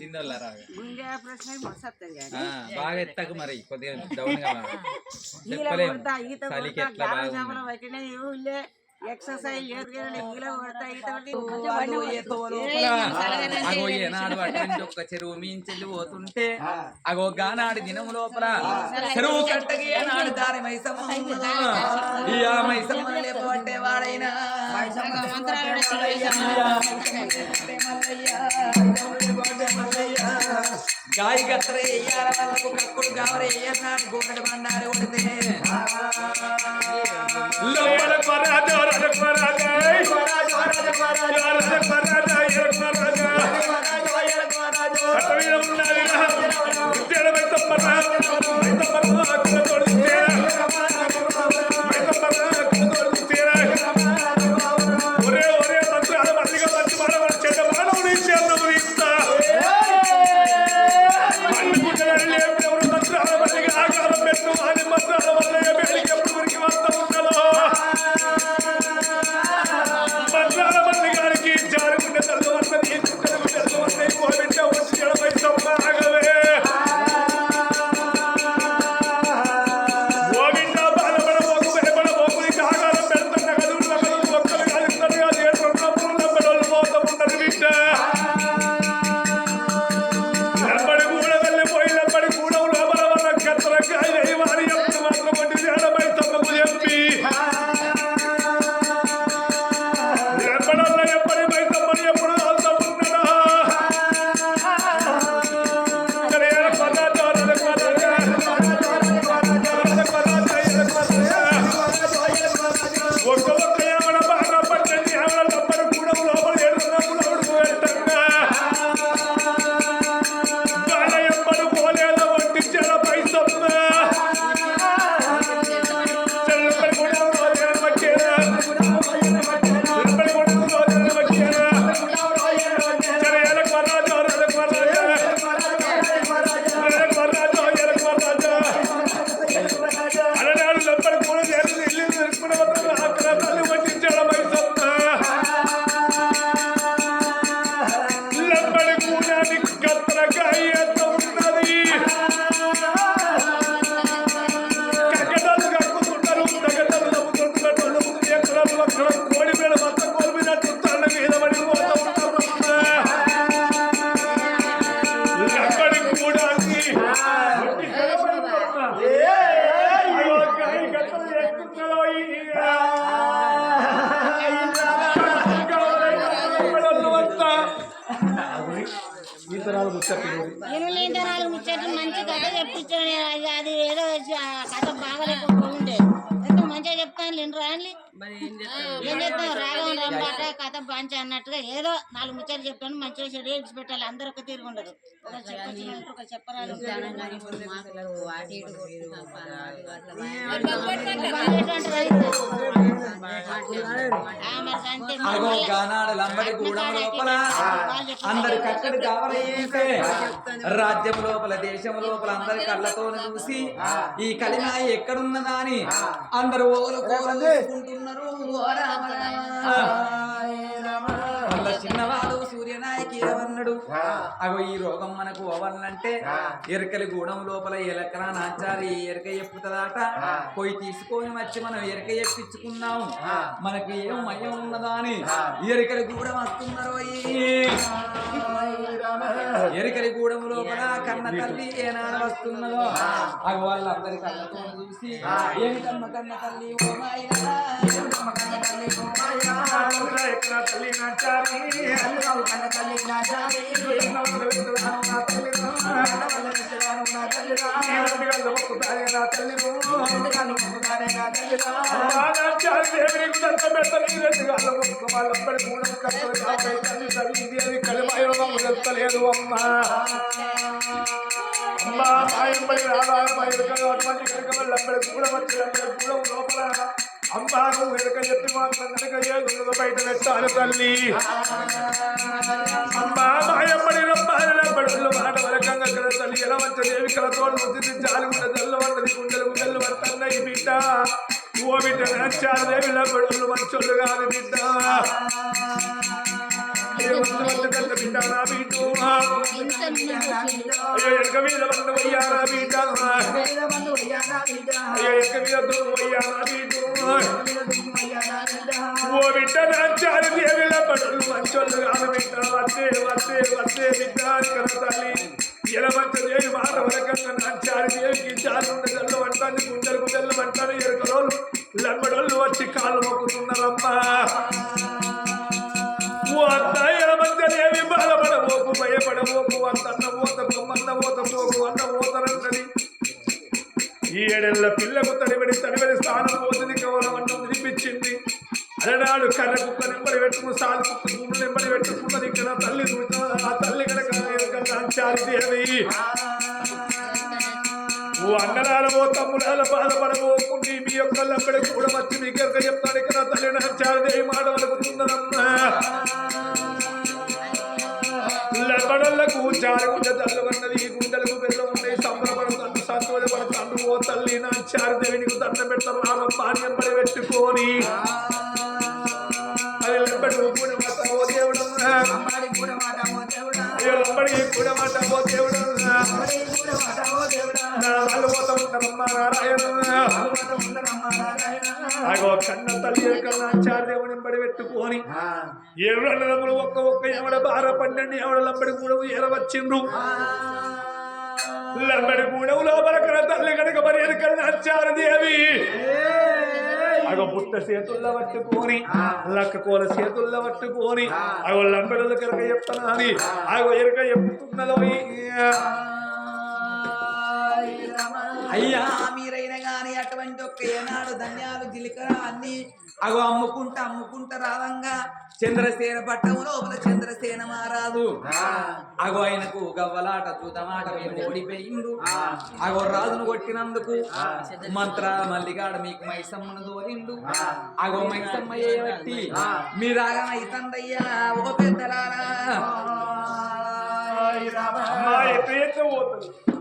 చిందోళ్ళ రాగా ఆ, బాగా ఎత్తకు మరి కొద్దిగా డౌన్గా చెప్పలేము. చలికి ఎట్లా బాగుంది? ఎక్సర్సైజ్ చెరువు మీంచెల్లి పోతుంటే అగో గానాడు దినము లోపల చెరువు కట్టకి ఏనాడు దారి మైసమ్మ గాయ గత్రే ఎయ్యాల వాళ్ళకు కక్కుడు గావరే ఎయ్యన్నాడు గోకటి బండారు కొడితే లోపల పరాజ రజ పరాజ రజ పరాజ ఎర పరాజ. ఉద్దేడ పరాజ పరాజ అక్కడ తోడితే పరాజ అక్కడ తోడితే ఒరే ఒరే ఎనిమిది ముచ్చట్లు మంచి కథ చెప్పించాడు. అది ఏదో కథ ఉండే ఎంత మంచిగా చెప్తాను లేని రాని. ఏం చేస్తాం రాగం కథ పంచ అన్నట్టుగా ఏదో నాలుగు ముచ్చట్లు చెప్పాను మంచిగా చెడు పెట్టాలి. అందరూ ఒక తీరు ఉండదు. చెప్పచ్చు చెప్పరాలు రాజ్యం లోపల దేశం లోపల అందరి కళ్ళతో చూసి ఈ కలిమాయి ఎక్కడున్నదా అని అందరు ఓలు కోలు Bye. ఏమన్నాడు అగో ఈ రోగం మనకు ఓవల్లంటే ఎరకలి గూడెం లోపల ఎలకరా నాచారి ఎరక ఎప్పుతుందట? పోయి తీసుకొని వచ్చి మనం ఎరక ఎప్పించుకున్నాము మనకి ఏం మయం ఉన్నదా అని ఎరకలి గూడెం వస్తున్నారు ఎరకలి గూడెం లోపల కన్న తల్లి ఏనాడు వస్తున్నదో? అగో వాళ్ళందరి కళ్ళతో చూసి ఏమిటమ్మ కన్న తల్లి ఓ ఏమిటమ్మ కన్న తల్లి ఓ ఎక్కడ తల్లి నాచారి కన్న తల్లి నాచారి నా అమ్మా అమ్మా మాయంబడి రాధారమై అటువంటి కనుక కూడా వచ్చి కూడా లోపల అమ్మా నువ్వు వెనుక చెప్పి మాత్రం కనుక ఏదో బయట పెట్టాలి తల్లి దేవికలతో ఎలా వచ్చ దేవి నుంచి జాలి ఉన్న వంటది గుండెలు గుండెలు పడుతున్నాయి బిడ్డ. ఓ బిడ్డ నచ్చారు దేవి లబ్బడులు మంచోళ్ళు కాదు బిడ్డ. ఎనక మీద బండు వయ్యారా బిడ్డ. ఎనక మీద దూరం వయ్యారా బిడ్డ. ఓ బిడ్డ మంచోళ్ళు కాదు బిడ్డ. వస్తే వస్తే వస్తే బిడ్డ తల్లి ఎలమంచ దేవి మాట వరకంగా నాచారు దేవికి చాలు జల్లు అంటాను గుండెలకు జల్లు అంటాను ఎరకరోళ్ళు లంబడోళ్ళు వచ్చి కాళ్ళు మొక్కుతున్నారమ్మా ఓ అత్త ఎలమంచ దేవి బాధపడబోకు భయపడబోకు అంతన్న పోత బొమ్మన్న పోత పోకు అన్న పోతనంటది ఈ ఏడేళ్ళ పిల్లకు తడిబడి తడిబడి స్థానం పోతుంది కేవలం అన్నం వినిపించింది అలనాడు కర్ర కుక్క నెంబడి పెట్టుకుని సాగు ఓ అన్నలాల ఓ తమ్ములాల బాధపడబోకుండి మీ యొక్క లంబడి కూడా వచ్చి మీ కనుక చెప్తాను ఇక్కడ తల్లి అంచాలి దేవి మాట వలుకుతుందనమ్మా లబడలకు చారుకు జారుగుండ తల్లువన్నది గుండెలకు బెల్లం ఉన్నాయి సంబరపడతాను సంతోషపడతాను ఓ తల్లి నా చారిదేవి నీకు దండం పెడతాను. రామ పానీయం పెట్టుకొని ఏడు అన్నదమ్ములు ఒక్క ఒక్క ఎవడ బార పన్నెండు ఎవడ లంబడి కూడా ఏరవచ్చిండ్రు లంబడి కూడా లోపల కన్న తల్లి కనుక మరి ఎనకన్నా చారదేవి అగో పుట్ట చేతుల్లో పట్టుకొని లక్క కోల చేతుల్లో పట్టుకొని అగో లంబడుల కనుక చెప్తాను అని అగో ఎరక చెప్తున్నదో అయ్యా మీరైనా అటువంటి ఒక్క ఏనాడు ధన్యాలు జీలకర్ర అన్ని అగో అమ్ముకుంటా అమ్ముకుంటా రావంగా చంద్రసేన పట్టము లోపల చంద్రసేన మారాదు అగో ఆయనకు గవ్వలాట చూతమాట ఓడిపోయిండు. అగో రాజును కొట్టినందుకు మంత్ర మల్లిగాడ మీకు మైసమ్మను దోరిండు అగో మైసమ్మ ఏబట్టి మీరాగా అయితందయ్యా ఓ పెద్దలారా.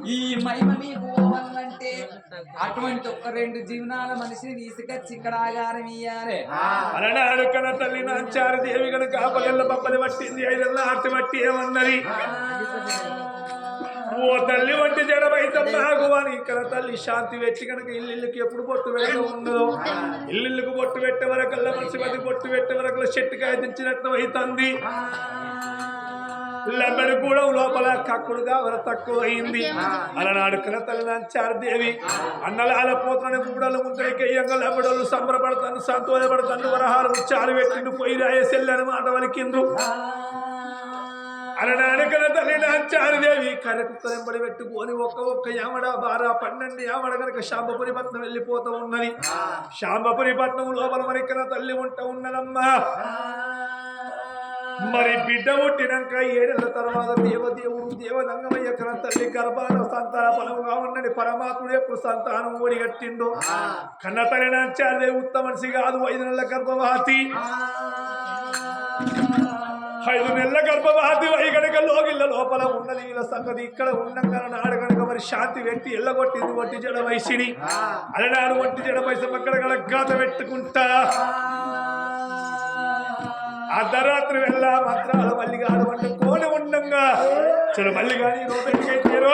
ఈ మహిమ మీకు పోవాలంటే అటువంటి ఒక్క రెండు జీవనాల మనిషిని తీసుకొచ్చి ఇక్కడ ఆగారం ఇయ్యాలి అలనాడు కన తల్లి నాచారు దేవి కనుక ఆపగల్ల బొబ్బలి పట్టింది ఐదల్ల ఆర్తి పట్టి ఏమన్నది? ఓ తల్లి వంటి జడమైతమ్మాగు అని ఇక్కడ తల్లి శాంతి వెచ్చి కనుక ఇల్లుకి ఎప్పుడు బొట్టు పెట్ట ఉండదు ఇల్లుకు బొట్టు పెట్టే వరకల్లా మనిషి మధ్య బొట్టు పెట్టే వరకు చెట్టుకాయ దించినట్టు అవుతుంది. లెమ్మడి కూడా లోపల కక్కుడుగా వర తక్కువ అయింది అలనాడు కన తల్లి నాచారు దేవి. అన్నలాల పోతని కూడలు ముందరికి ఎయ్యంగా లెమ్మడోళ్ళు సంబరపడతాను సంతోషపడతాను వరహాలు చారు పెట్టిండు పోయి రాయేసెల్లని మాట వలికిండ్రు. అలనాడకల తల్లి నాచారుదేవి కరకు వెంబడి పెట్టుకొని ఒక్క ఒక్క యామడ బారా పన్నెండు యామడ కనుక శాంబపురి పట్నం వెళ్ళిపోతూ ఉన్నది. శాంబపురి పట్నం లోపల మరికన తల్లి ఉంట ఉన్నదమ్మా. మరి బిడ్డ పుట్టినాక ఏడేళ్ళ తర్వాత దేవదేవుడు దేవదంగమయ్య కన తల్లి గర్భాన సంతాన ఫలముగా ఉన్నది. పరమాత్ముడు ఎప్పుడు సంతానం ఓడిగట్టిండు కన్న తల్లి నాచారుదేవి ఉత్తమ మనిషి కాదు. ఐదు నెలల గర్భవతి. ఐదు నెలల గర్భవతి. గనక లోగిళ్ళ లోపల ఉన్నది. వీళ్ళ సంగతి ఇక్కడ ఉండంగా నాడు గనక మరి శాంతి వ్యక్తి ఎల్లగొట్టింది. ఒట్టి జడ వయసిని అలనాడు ఒట్టి జడ వయసు అక్కడ గల గాత పెట్టుకుంటా అర్ధరాత్రి వెళ్ళ మంత్రాల మల్లిగాడు వంట కోడి ఉండంగా. చలో మళ్ళీ కానీ రోడ్డు చలో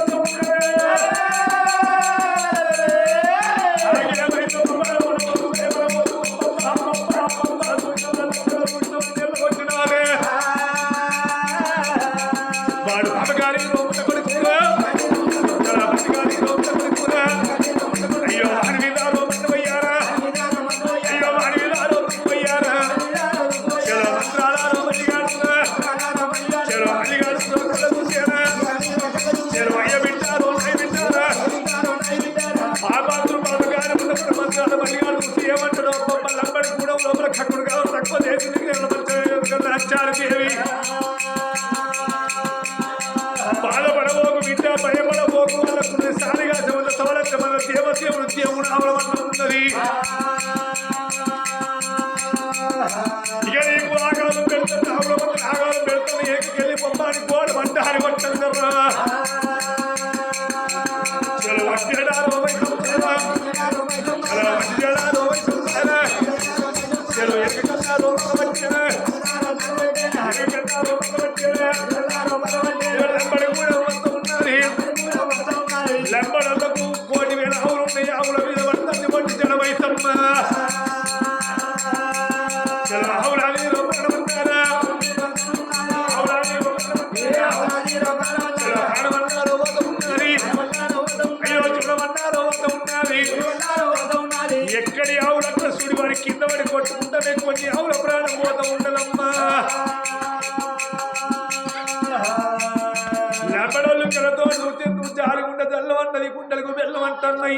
గుండెలకు బెల్లమంటున్నాయి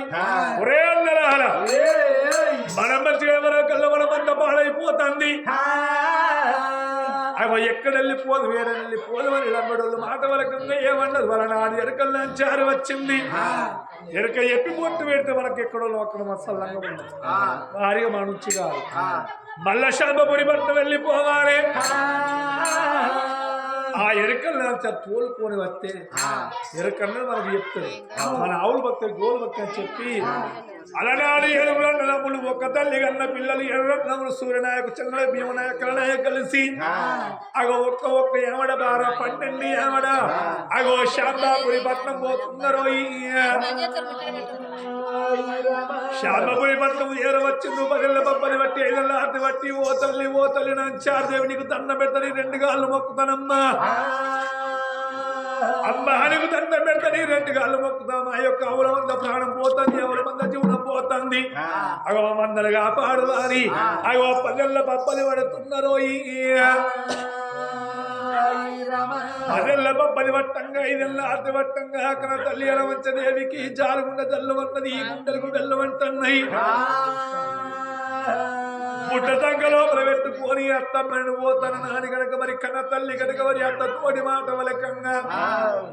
ఒరే అన్నలాల మనం మంచిగా ఎవరో కళ్ళ మన మంద పాడైపోతుంది. అవి ఎక్కడ వెళ్ళిపోదు వేరే వెళ్ళిపోదు అని లెబడోళ్ళు మాట వరకంగా ఏమన్నది? వాళ్ళ నాది ఎరకల్లా చారు వచ్చింది. ఎరక ఎప్పి పొట్టు పెడితే మనకి ఎక్కడో అక్కడ మసల్లంగా ఉంది భారీగా మన నుంచి కాదు మళ్ళా శాంతపురి భర్త వెళ్ళిపోవాలి. ఆ ఎరకల్ని అంత తోలుకొని వస్తే ఎరకన్నా మనకు చెప్తాడు మన ఆవులు భక్తి గోలు భక్తి అని చెప్పి అలనాడు ఏడుగుల నలములు ఒక్క తల్లి కన్న పిల్లలు ఎర్రన్నములు సూర్యనాయకు చంద్ర భీమనాయక కలనాయక కలిసి అగో ఒక్క ఒక్క ఏమడ బార పండండి ఏమడ అగో శాంతాపురి పట్నం పోతున్నారు శాంతపురి పట్నం ఏరవచ్చింది పగళ్ళ బొబ్బని బట్టి ఐదళ్ళ ఆర్తి బట్టి ఓ తల్లి ఓ తల్లి నా చార్దేవి నీకు దండ పెడతని రెండు గాళ్ళు మొక్కుతానమ్మా అమ్మా నీకు దండ పెడతని రెండు గాళ్ళు మొక్కుతాం. ఆ యొక్క ఆవుల మంద ప్రాణం పోతుంది ఎవరి మంద జీవనం పోతుంది. అగో మందలు కాపాడు అని అగో పగళ్ళ బొబ్బలి పడుతున్నారు అదెల్ల బొబ్బలి వట్టంగా ఇదెల్ల ఆర్తి వట్టంగా అక్కడ తల్లి ఎలవంచ దేవికి జారుగుండ జల్లు అన్నది ఈ గుండెలకు వెళ్ళమంటున్నాయి పుట్ట సంఖ లోపల పెట్టుకొని అత్తమ్మని పోతాను నాని కనుక మరి కన్న తల్లి కనుక మరి అత్త తోడి మాట వలకంగా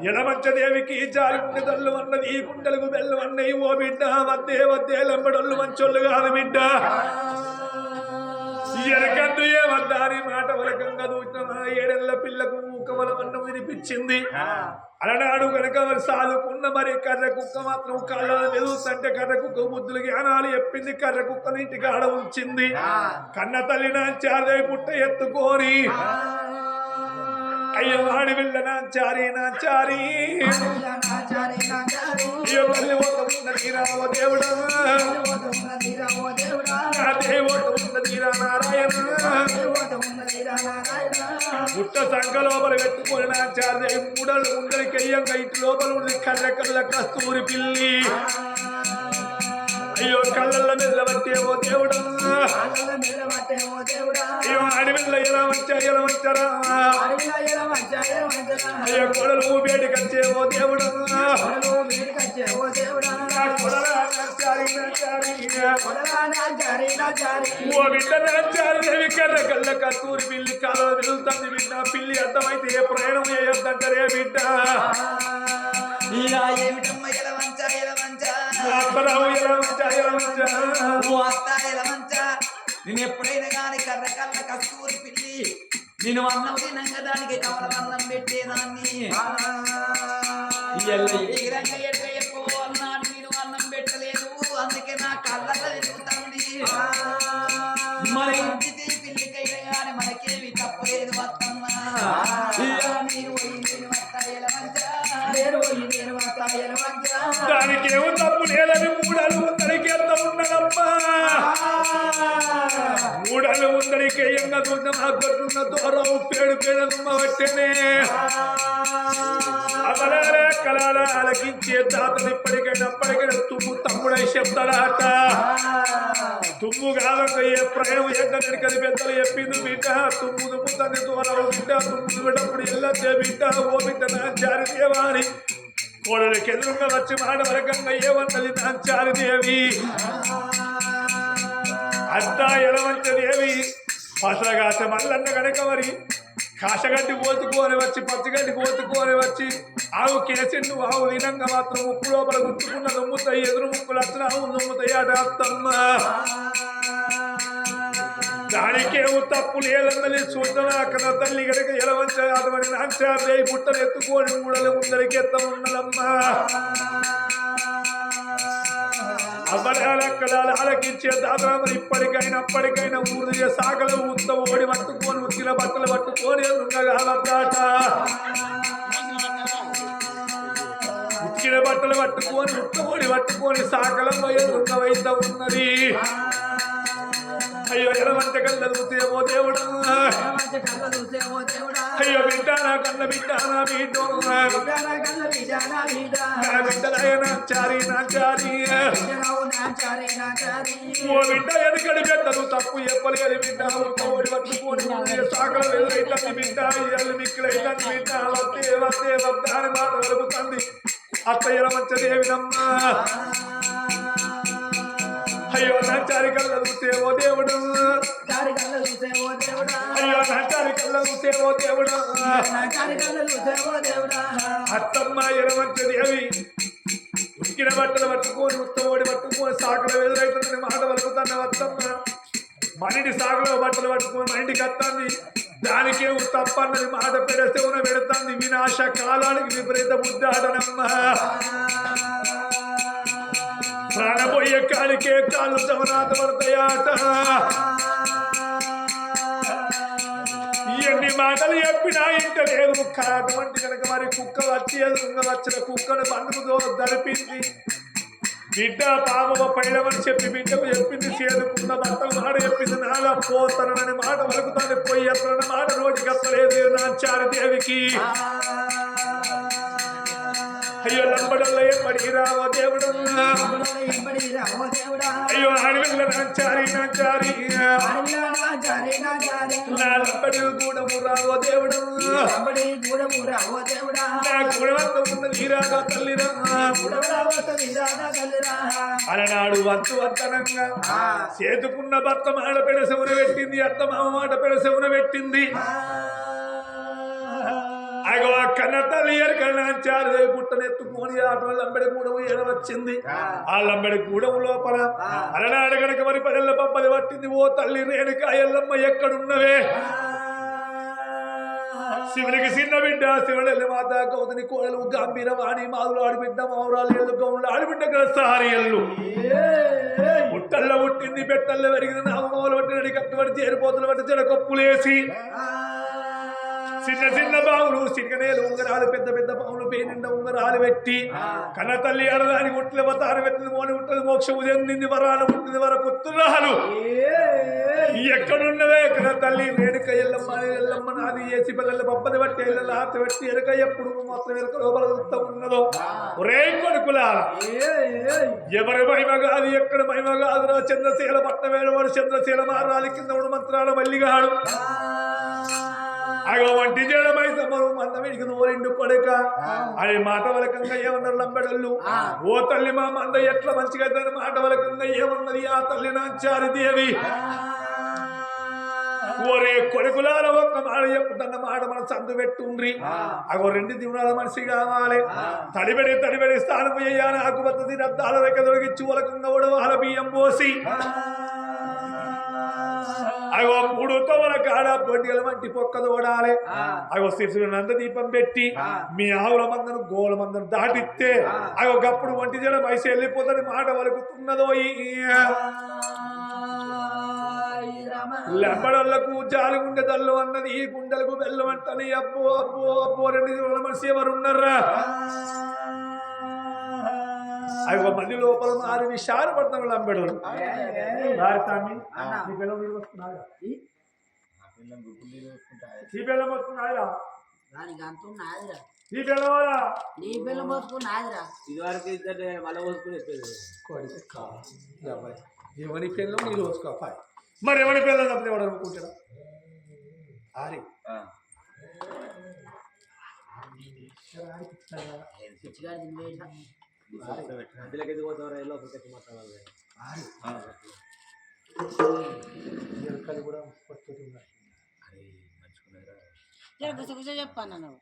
ఎడమంచ దేవికి జారుగుండె తల్లు అన్నది ఈ గుండెలకు బెల్లు అన్నయి ఓ బిడ్డ వద్దే వద్దే లెంబడొల్లు మంచోళ్ళు కాదు బిడ్డ. ఎరకందు ఏమద్దాని మాట వరకంగా దూచిన ఏడెళ్ళ పిల్లకు ఊకమలమన్నం వినిపించింది. అలనాడు కనుక మరి సాదుకున్న మరి కర్ర కుక్క మాత్రం కాళ్ళ ఎదుగుతుంటే కర్ర కుక్క బుద్ధులు జ్ఞానాలు చెప్పింది. కర్ర కుక్క ఇంటికి ఆడ ఉంచింది. కన్న తల్లి నాంచారి పుట్ట ఎత్తుకోని అయ్యో వాడి వెళ్ళ నాంచారి అయ్యో తల్లి ఓట ఉన్నది రావ దేవుడా. నా దేవోట ఉన్నది రా నారాయణ పుట్ట సంఖ లోపల పెట్టుకొని నా మూడలు ఉండలి కెయ్యంగా ఇటు లోపల ఉంది కర్ర కస్తూరి పిల్లి. అయ్యో కళ్ళల్లో మెల్లబట్టే ఓ దేవుడా. అయ్యో అడవిలో ఎలా వచ్చా ఎలా వచ్చారా అయ్యో కొడలు ఊబేటి కచ్చే ఓ దేవుడా. ఓ బిడ్డ నచ్చారి దేవి కర్ర కళ్ళ కస్తూరి పిల్లి కాలో వెళ్తుంది బిడ్డ. పిల్లి అర్థమైతే ఏ ప్రయాణం చేయొద్దంటారే బిడ్డ. ఏమిటమ్మ ఎలవంచ ఎలవంచ అప్పరావు ఎలా వచ్చా ఎలా వచ్చా ఓ అత్త ఎలవంచ నేను ఎప్పుడైనా గాని కర్ర కళ్ళ కస్తూరి పిల్లి. నేను అన్నం తినంగా దానికి కవల అన్నం పెట్టేదాన్ని పేడు పేడమ్మ పట్టనే అమలారా కలారా అలకించే ఇప్పటికైనా అప్పటికైనా తుమ్ము తమ్ముడై చెప్తాడాట. తుమ్ము కాదంటే ఏ ప్రయాణం ఏంటని పెద్దలు చెప్పింది బిడ్డ. తుమ్ము తుమ్ము తన్ని దూరం బిడ్డ. తుమ్ము పెట్టప్పుడు వెళ్ళద్దే బిడ్డ. ఓ బిడ్డ నా జారి దేవాని. కోడలికి ఎదురుగా వచ్చి మాట వరకంగా ఏమన్నది నా చారి దేవి? అంతా ఎలవంచ దేవి పసరగాస మల్లన్న కనుక మరి కాశగడ్డి కోతుకొని వచ్చి పచ్చగడ్డి కోతుకొని వచ్చి ఆవు కేసిండు ఆవు వినంగా మాత్రం ముక్కు లోపల గుర్తుకున్న దొమ్ముతాయి ఎదురు ముక్కులు వచ్చిన ఆవు దొమ్ముతాయి అట అత్తమ్మ దానికేమో తప్పు లేదన్నది చూద్దాం అక్కడ తల్లి గడక ఎలవంచాలి అటువంటి నాంచారు పుట్టలు ఎత్తుకొని మూడల ముందరికి ఎత్తమున్నదమ్మా అబ్బడాలక్కడాలు ఆలకించే దాదాపు ఇప్పటికైనా అప్పటికైనా ఊరు సాగలు ఉత్త ఓడి పట్టుకొని ఉత్తిన బట్టలు పట్టుకొని ఉండగాలట ఉత్తిన బట్టలు పట్టుకొని ఉత్తమోడి పట్టుకొని సాగలం వైద్య ఉన్నది. అయ్యో ఎడమంటే కళ్ళ చూసేమో దేవుడు. బిడ్డానా కళ్ళ బిడ్డానా బిడ్డో నా బిడ్డలైన చారి. నా చారి ఓ బిడ్డ ఎనకడి బిడ్డలు తప్పు ఎప్పలు కలి బిడ్డ కోడి పట్టుకొని సాగల ఎదురైతుంది బిడ్డ. ఇల్లు మిక్కులైతుంది బిడ్డ. వస్తే వస్తే వద్ద అని మాట వలుకుతుంది అత్తయ్యల మంచి దేవినమ్మా అయ్యో నా చారి కళ్ళ చూసేవో దేవుడు. అయ్యో నా చారి కళ్ళ చూసేవో దేవుడు. అత్తమ్మ ఎలమంచి దేవి ఉక్కిన బట్టలు పట్టుకొని ఉత్తమోడి పట్టుకొని సాగల ఎదురైతుందని మాట వలుకుతాను అత్తమ్మ. మనిటి సాగులో బట్టలు పట్టుకొని మా ఇంటికి వస్తాంది దానికే తప్పన్నది మాట పెడితే ఉన్న పెడతాంది వినాశ కాలానికి విపరీత బుద్ధాడనమ్మ ప్రాణపోయే కాలికే కాళ్ళు చవనాథ పడతాయాట ఎన్ని మాటలు చెప్పినా ఇంట లేదు కుక్క అటువంటి కనుక మరి కుక్క వచ్చి ఎదురుగా వచ్చిన కుక్కను పండుగతో దరిపింది బిడ్డ పాప పైడమని చెప్పి బిడ్డకు చెప్పింది చేదుకున్న భర్తలు మాట చెప్పింది నాలా పోతానని మాట వలుకుతాను పోయి ఎత్తనని మాట నోటికి ఎత్తలేదు నా చారదేవికి అయ్యో లంబడల్లో ఏపడి రావో దేవుడు. అయ్యో అడవిలో నా చారి నా చారి నా లంబడి గూడము రావో దేవుడు. నా గుణవంత ఉన్న నీరాగా తల్లిరా. అలనాడు వంతు వంతనంగా. చేతుకున్న భర్త మాట పెడసెవున పెట్టింది అత్త మామ మాట పెడసెవున పెట్టింది. అగో కన్న తల్లి ఎరకన్నాచారు పుట్టనెత్తుకొని ఆటో లంబడి గూడెం ఏడవచ్చింది ఆ. లంబడి గూడెం లోపల. అలనాడు గనక మరి పదెల్ల పబ్బది పట్టింది ఓ తల్లి రేణుక ఎల్లమ్మ ఎక్కడున్నవే? శివునికి చిన్న బిడ్డ శివుడెల్లి మాత గౌతని కోడలు గంభీర వాణి మాదులు ఆడిబిడ్డ మౌరాలు ఎల్లు గౌళ్ళు ఆడిబిడ్డ గ్రస్తారి ఎల్లు. పుట్టల్లో పుట్టింది పెట్టల్లో పెరిగింది నామలు పట్టినడి కట్టుబడి చేరిపోతులు పట్టి చెడ కొప్పులేసి చిన్న చిన్న బావులు చిన్ననేలు ఉంగరాలు పెద్ద పెద్ద బావులు పేనిండ ఉంగరాలు పెట్టి కన్న తల్లి అడదాని గుట్ల వతారు పెట్టింది మోని ఉంటుంది మోక్షము చెందింది వరాలు పుట్టింది వర పుత్రురాలు. ఎక్కడున్నదే కన్న తల్లి వేడుక ఎల్లమ్మ ఎల్లమ్మ నాది ఏసి పిల్లల పప్పది బట్టి ఎల్లల ఆత పెట్టి ఎరక ఎప్పుడు మొత్తం ఎరక లోపల ఉన్నదో. ఒరే కొడుకులారా ఎవరి మహిమ కాదు ఎక్కడ మహిమ కాదురా చంద్రశీల పట్టవేడవాడు చంద్రశీల మారాలి కింద మంత్రాల మల్లిగాడు. వంటి చేయడమై సమరు మందమిడికి నోరిండు కొడక. అనే మాట వలకంగా ఏమన్నారు లంబడళ్ళు ఓ తల్లి మా మంద ఎట్లా మంచిగా మాట వలకంగా ఏమన్నది ఆ తల్లి నాచారి దేవి? ఒరే కొడుకులాల ఒక్క మాట చెప్పుతున్న మాట మన సందు పెట్టుండ్రి. అగో రెండు దివనాల మనిషి కావాలి. తడిబడి తడిబడి స్థానం చేయాలి ఆకుపత్తి రద్దాల రెక్క దొరికిచ్చి ఉలకంగా ఉడవాల బియ్యం పోసి. అగో మూడు తోవల కాడ బొడ్డిగల వంటి పొక్క తోడాలి అగో శిశువు నంద దీపం పెట్టి మీ ఆవుల మందను గోల మందను దాటిస్తే అగో గప్పుడు వంటి జడ వయసు వెళ్ళిపోతుంది మాట వలుకుతున్నదో లెంబడోళ్ళకు జాలి గుండె తల్లు అన్నది ఈ గుండెలకు బెల్లమంటని అబ్బో అబ్బో అబ్బో రెండు మనిషి ఎవరున్నారా? అవి మంది లోపల ఆరు విషయాలు పడతాను లంబెడోళ్ళు రాస్తామి నీ పిల్లలు నీళ్ళు వస్తున్నాయా నీ పిల్లలు వస్తున్నాయా నీ పిల్లవారా నీ పిల్ల ఇదివరకు ఇద్దరు ఎవరి పిల్లలు నీళ్ళు మరి ఎవరి పిల్లలు ఎవడు అనుకుంటారా ఆరి. పిచ్చిగాడి తినివేసా మధ్యలోకి ఎందుకు పోతావు రైల్లో ఒకటి మాట్లాడాలి. ఎలుకలు కూడా వస్తుంది జర గుసగుస చెప్పాను నువ్వు.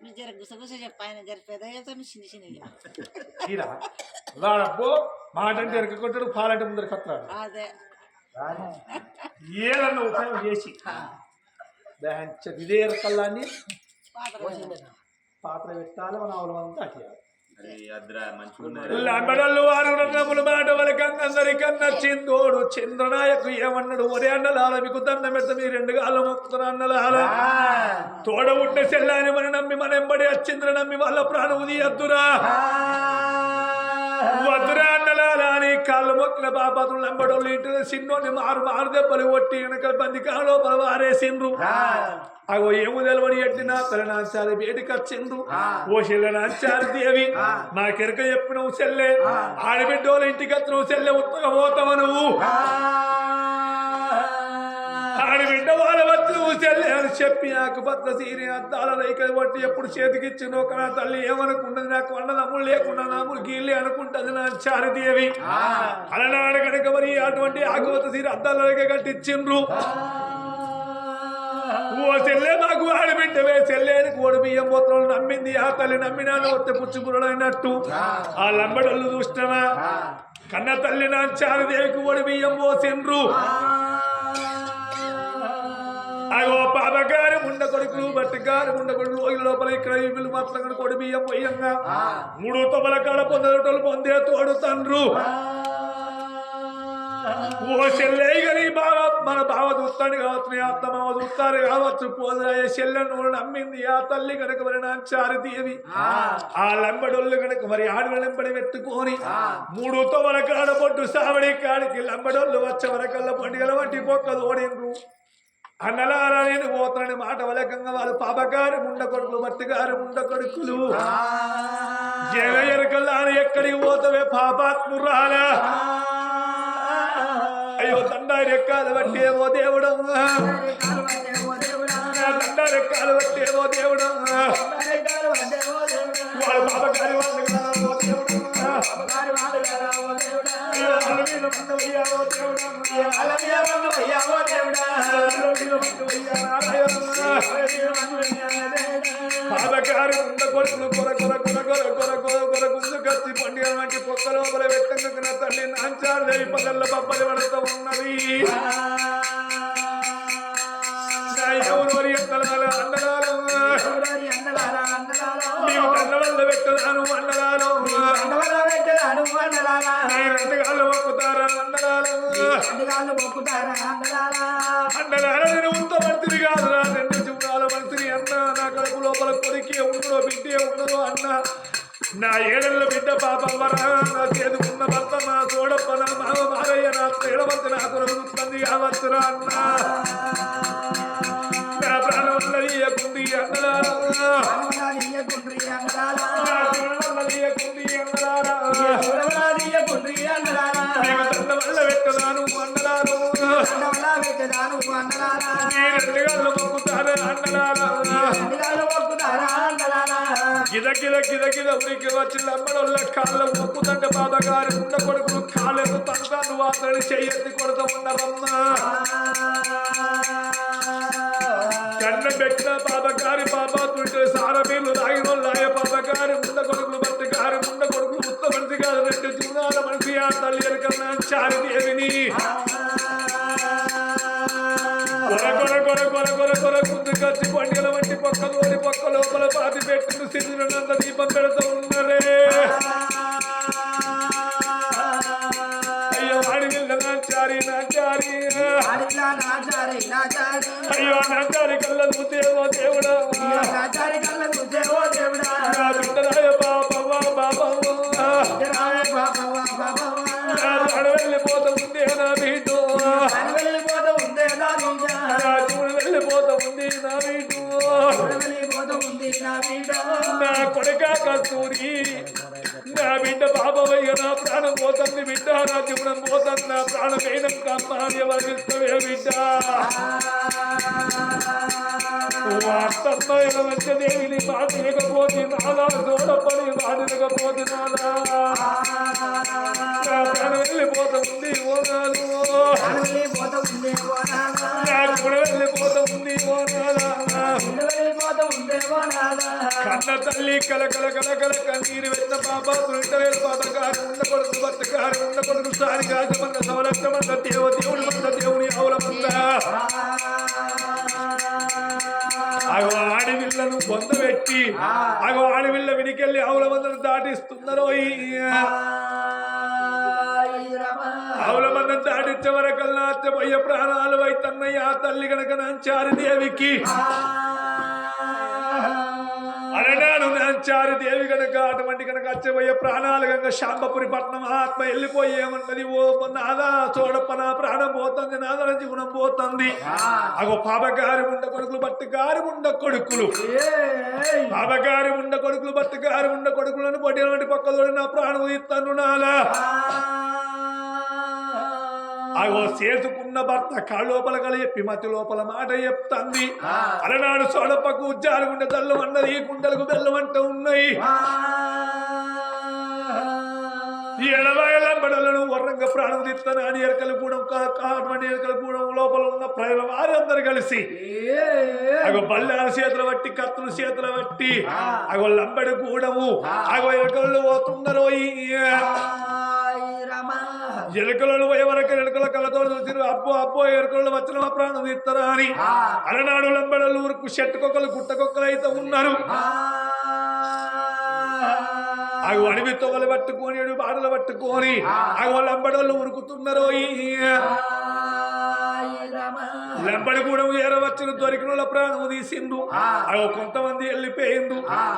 నువ్వు జర గుసగుస చెప్పు. ఆయన జర పెద్ద చేస్తాను చిన్న చిన్న మాట అంటే ఎరక కొట్టాడు పాలంటే ముందర కత్తాడు. అదే. ఏదన్నా ఉపాయం చేసి. దాని ఇదే ఎరకల్లాన్ని పాత్ర పాత్ర పెట్టాలి మన అవలమంతా అట్లా అది అద్రా మంచిగా ఉన్నది లంబడల్లు వారు రంగముల మాట వాళ్ళకందరికన్నా చిందోడు చంద్రనాయకు ఏమన్నాడు? ఒరే అన్నలాల మీకు దండం పెడతా మీ రెండు గాలు మొక్కుతున్న అన్నలాల తోడ ఉంటే చెల్లాని మన నమ్మి మన ఎంబడి వచ్చింద్ర నమ్మి వాళ్ళ ప్రాణం తీయద్దురా వద్దురా అన్నలాల అని కాళ్ళు మొక్కిన బాబాతులు లంబడోళ్ళు ఇంటి చిన్నోని మారు మారు దెబ్బలు కొట్టి వెనక బంది కాలో వారేసిండ్రు అగో ఏము తెలవని ఎట్టినా తలనాచారి వేడికి వచ్చిండ్రు. ఓ చెల్లెనాచారి దేవి మా కెరక చెప్పినవు చెల్లె. ఆడబిడ్డోళ్ళ ఇంటికి వచ్చినవు చెల్లె ఉత్తగా పోతావు నువ్వు? ఆడబిడ్డ వాళ్ళ వచ్చి అని చెప్పి నాకు భర్త సీరి అద్దాల రైక కొట్టి ఎప్పుడు చేతికిచ్చిన నా తల్లి ఏమనుకుంటుంది? నాకు అన్నదమ్ములు లేకుండా నాములు గీళ్ళే అనుకుంటుంది నా చారిదేవి. అలనాడు కనుక మరి అటువంటి ఆకువత సీరి అద్దాల రైక కట్టించిండ్రు. ఓ చెల్లె నాకు ఆడబిడ్డవే చెల్లెని కోడి బియ్యం పోత్రం నమ్మింది. ఆ తల్లి నమ్మినాను వస్తే పుచ్చుకురడైనట్టు ఆ. లంబడళ్ళు చూసినవా? కన్న తల్లి నా చారుదేవికి ఓడి బియ్యం పోసిండ్రు. పాపగారి ముండ కొడుకులు బట్టిగారి ముండ కొడుకులు ఈ లోపల ఇక్కడ వీళ్ళు మాత్రం కొడి బియ్యం పోయంగా మూడు తొమ్మల కాడ పొందేటోళ్ళు పొందే తోడు తండ్రు. ఓ చెల్లె గని బావ మన బావ చూస్తాడు కావచ్చు నీ అత్త మామ చూస్తారు కావచ్చు పోదరాయ చెల్లె నువ్వు నమ్మింది ఆ తల్లి కనుక మరి నా చారిదేవి. ఆ. లంబడోళ్ళు కనుక మరి ఆడవి లంబడి పెట్టుకొని మూడు తొమల కాడ పొట్టు సావడి కాడికి లంబడోళ్ళు వచ్చే వరకల్లా పండుగల వంటి పొక్క ఓడిండ్రు. అన్నలారా నేను పోతానని మాట వలకంగా వాళ్ళు పాపగారు ముండ కొడుకులు మట్టిగారు ముండ కొడుకులు. జగ ఎరకల్లా అని ఎక్కడికి పోతావే పాపాత్మురాలా అయ్యో దండారి ఎక్కాలు పట్టేవో దేవుడమ్మా దండారి ఎక్కాలు పట్టేవో దేవుడమ్మా వాళ్ళ పాపగారి వాళ్ళు వాళ్ళ ఉండ కొర కొర కొర కొర కొర కొర కొర గుండు కత్తి పండుగ వంటి పొక్క లోపల పెట్టందుకున్న తల్లి నాంచారు దేవి పదల్ల పబ్బలి పడుతూ ఉన్నది ఎవరు నీ రెండు కాళ్ళు మొక్కుతారా మండలాలు మండలాలు నేను ఉంత మంత్రి కాదురా రెండు జీవనాల మంత్రి అన్న నా కడుపు లోపల కొడుకే ఉండదో బిడ్డే ఉండదు అన్న నా ఏడళ్ళ బిడ్డ పాపమ్మరా నా చేదుకున్న భర్త నా తోడప్ప నా మామ మారయ్య నా తేడవంత నా కొరకు కావచ్చురా అన్న గిద గిద ఉరికి వచ్చి లమ్మడోళ్ళ కాళ్ళ మొక్కుతంటే బాబాగారి ఉండ కొడుకులు కాలేదు తంటాను వాతని చెయ్యెత్తి కొడుతూ ఉన్నారమ్మా. కన్న పెట్టిన బాబాగారి బాబా తుంటే సారబీళ్ళు రాగిన వాళ్ళ బాబాగారి ముండ కొడుకులు బట్టి గారి ముండ కొడుకులు ఉత్త మనిషి కాదు రెండు జీవనాల మనిషి ఆ తల్లి ఎరకన్నా చారిదేవిని. కొర కొర కొర కొర కొర కొర ముందు కచ్చి పండుగల వంటి పక్క లోని పక్క లోపల పాతి పెట్టిన స్థితిలో దీపం పెడుతూ అయ్యో నాచారి కళ్ళ దేవో దేవుడా. నా బిడ్డరాయ బాబా బాబా నా వెళ్ళిపోతా ఉందే నా బిడ్డు నా చూడు వెళ్ళిపోతా ఉంది నా బిడ్డు నా కొడుక కస్తూరి. నా బిడ్డ నా ప్రాణం పోతుంది బిడ్డ నా జీవనం పోతుంది నా ప్రాణం అయినాక అమ్మాని ఎవరిస్తావే బిడ్డ వార్తమైన మంచదేవిని మాట్లాడకపోతే నాదా చూడపడి మాట్లాడకపోతే నాదా నా ప్రాణం వెళ్ళిపోతుంది ఓనాలు నా ఎప్పుడు వెళ్ళిపోతుంది ఓనాలా కన్న తల్లి కల కల కల కల కన్నీరు వెళ్ళిన బాబా తులితరేలు పాతకారు ఉన్న కొడుకు బతకారు ఉన్న కొడుకు సారి కాకమంద సవలక్షమంద దేవ దేవుడు మంద దేవుని ఆవుల అగో ఆడవిళ్ళను పొందబెట్టి అగో ఆడవిళ్ళ వినికెళ్ళి ఆవుల మందను దాటిస్తున్నారు ఆవుల మందను దాటించే వరకల్లా అచ్చబోయే ప్రాణాలు వైతన్నయ్య ఆ తల్లి కనుక నంచారి దేవికి. అలనాడు నాంచారి దేవి గనక అటువంటి గనక అచ్చబోయే ప్రాణాలు గనక శాంబపురి పట్నం ఆత్మ వెళ్ళిపోయేమన్నది ఓ నాదా చూడప్ప నా ప్రాణం పోతుంది నాదన జీవనం పోతుంది. అగో పాపగారి ఉండ కొడుకులు బట్టి గారి ఉండ కొడుకులు పాపగారి ఉండ కొడుకులు బట్టి గారి ఉండ కొడుకులను పొట్టి పక్కలో నా ప్రాణం ఇస్తాను నాలా. అగో చేసుకున్న భర్త కాళ్ళోపల కల చెప్పి మతి లోపల మాట చెప్తాంది. అలనాడు సోడప్పకు ఉజ్జాలు గుండె తల్లు అన్నది ఈ కుండలకు బెల్లం అంటూ ఉన్నాయి. ఈ ఎడవాయల బడలను వర్రంగా ప్రాణం తీస్తాను అని ఎరకలు కూడా కాటువంటి ఎరకలు కూడా లోపల ఉన్న ప్రజల వారందరూ కలిసి. అగో బల్లాల చేతులు బట్టి కత్తులు చేతులు బట్టి అగో లంబడి కూడము అగో ఎరకలు పోతున్నారు ఈ ఎలుకలను ఎవరికి ఎలుకల కళ్ళతో చూసిరు. అబ్బో అబ్బో ఎలుకలు వచ్చిన మా ప్రాణం తీస్తారా అని. అలనాడు లంబడలు ఊరుకు చెట్టుకొక్కలు గుట్టకొక్కలు అయితే ఉన్నారు. అవి అడవి తొగలు పట్టుకొని అడవి బాటలు పట్టుకొని అవి లంబడలు ఉరుకుతున్నారు లంబడి కూడా ఏరవచ్చిన దొరికిన వాళ్ళ ప్రాణం తీసిండు అగో కొంతమంది వెళ్ళిపోయిండు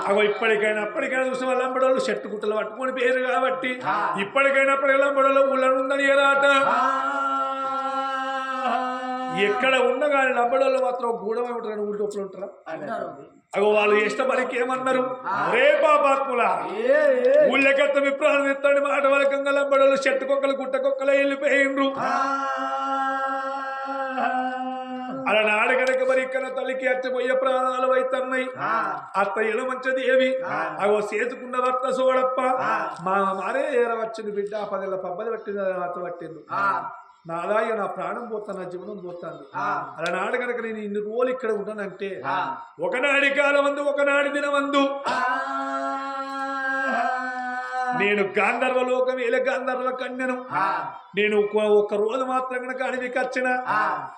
అగో ఇప్పటికైనా అప్పటికైనా చూసిన వాళ్ళ లంబడోళ్ళు చెట్టు గుట్టలు పట్టుకొని పేరు కాబట్టి ఇప్పటికైనా అప్పటికి లంబడోళ్ళు ఊళ్ళో ఉందని ఏరాట. ఎక్కడ ఉన్న కానీ లంబడోళ్ళు మాత్రం గూడమే ఉంటారు ఊరి లోపల ఉంటారా? అగో వాళ్ళు ఇష్టపడికి ఏమన్నారు? రే పాపాత్ముల ఊళ్ళకెత్త విప్రాలు ఎత్తండి మాట వరకంగా లంబడోళ్ళు చెట్టు కుక్కలు గుట్ట కుక్కలు వెళ్ళిపోయిండ్రు. అలా నాడు కనుక మరి ఇక్కడ తల్లికి అచ్చబోయే ప్రాణాలు అయితున్నాయి అత్త మంచిది ఏవి అగో చేసుకున్న భర్త సోడప్ప. మా మారే ఏరవచ్చింది బిడ్డ. పదిల పబ్బది పట్టింది అత్త పట్టింది. నాదాయ నా ప్రాణం పోతాను నా జీవనం పోతాను. అలా నాడు కనుక నేను ఇన్ని రోజులు ఇక్కడ ఉంటానంటే ఒకనాడి కాలమందు ఒకనాడి దినమందు నేను గాంధర్వ లోకం ఏల గాంధర్వ కన్యను? నేను ఒక- ఒక రోజు మాత్రం కనుక అడవికి వచ్చిన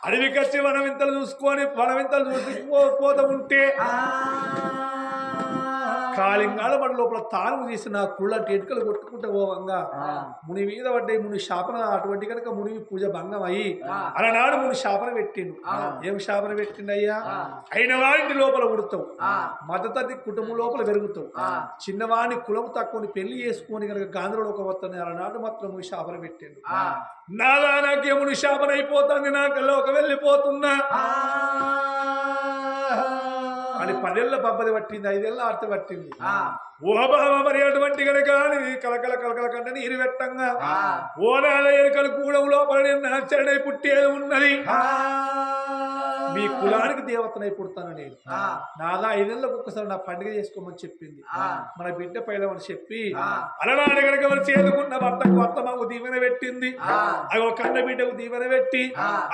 అడవికి వచ్చి వనవింతలు చూసుకొని వనవింతలు చూసి పోత ఉంటే కాళింగాల మన లోపల తాను తీసి నా కుళ్ళ టెంటుకలు కొట్టుకుంటే పోవంగా ముని మీద పడ్డాయి ముని శాపన అటువంటి కనుక ముని పూజ భంగం అయ్యి అలనాడు ముని శాపన పెట్టిండు. ఏం శాపన పెట్టిండు అయ్యా? అయిన వాడిని లోపల ఉడతావు మద్దతది కుటుంబం లోపల పెరుగుతావు. చిన్నవాడిని కులం తక్కువని పెళ్ళి చేసుకొని కనుక గాంధీలో ఒక వస్తాను అలనాడు మాత్రం ముని శాపన పెట్టిండు. నాలా నాకేముని శాపన అయిపోతుంది నాకు లోక వెళ్ళిపోతున్నా. అని పదేళ్ళ పబ్బది పట్టింది ఐదేళ్ళ ఆర్తి పట్టింది. బాబా మరి అటువంటి అని కలకల కలకల కంటే నీరు పెట్టంగా ఓ నాల ఎరుకలు కూడా లోపల నాచరణై పుట్టేది ఉన్నది. మీ కులానికి దేవతనై పుడతాను నేను. నాదా ఐదేళ్ళకు ఒక్కసారి నా పండుగ చేసుకోమని చెప్పింది. మన బిడ్డ పైలమని చెప్పి అలనాడు గనక మరి చేదుకున్న భర్తకు భర్త మాకు దీవెన పెట్టింది. అగో కన్న బిడ్డకు దీవెన పెట్టి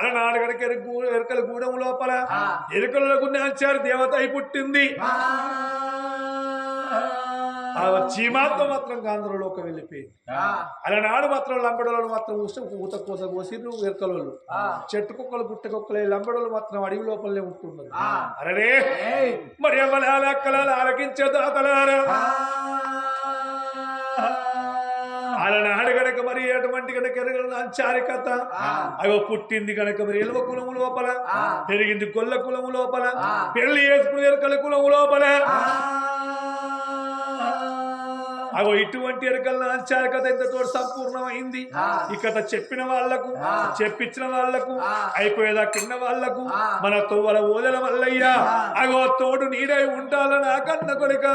అలనాడు ఎరుకల గూడెం లోపల ఎరుకలకు నాచారు దేవత అయి పుట్టింది. ఆ చీమాతో మాత్రం గాంధర్వలోకి వెళ్ళిపోయింది. అలనాడు మాత్రం లంబడోళ్ళు మాత్రం ఊస ఊత కోత కోసిరు ఎరకలోళ్ళు చెట్టు కుక్కలు గుట్ట కుక్కలు లంబడోళ్ళు మాత్రం అడవి లోపలనే ఉంటున్నారు అరే మరి ఎవరాల అక్కలాల ఆలకించే దాతలారా. గనక మరి అటువంటి గనక ఎరగల అంచారి కథ అగో పుట్టింది గనక మరి ఎలువ కులము లోపల పెరిగింది గొల్ల కులము లోపల పెళ్ళి చేసుకుని ఎరకల కులము లోపల. అగో ఇటువంటి ఎరకల కథ ఇంతతో సంపూర్ణమైంది. కథ చెప్పిన వాళ్ళకు చెప్పించిన వాళ్ళకు అయిపోయేదా కింద వాళ్ళకు మన తోవల ఓదల వల్లయ్యా. అగో తోడు నీడై ఉండాలని ఆ కన్న కొడుక.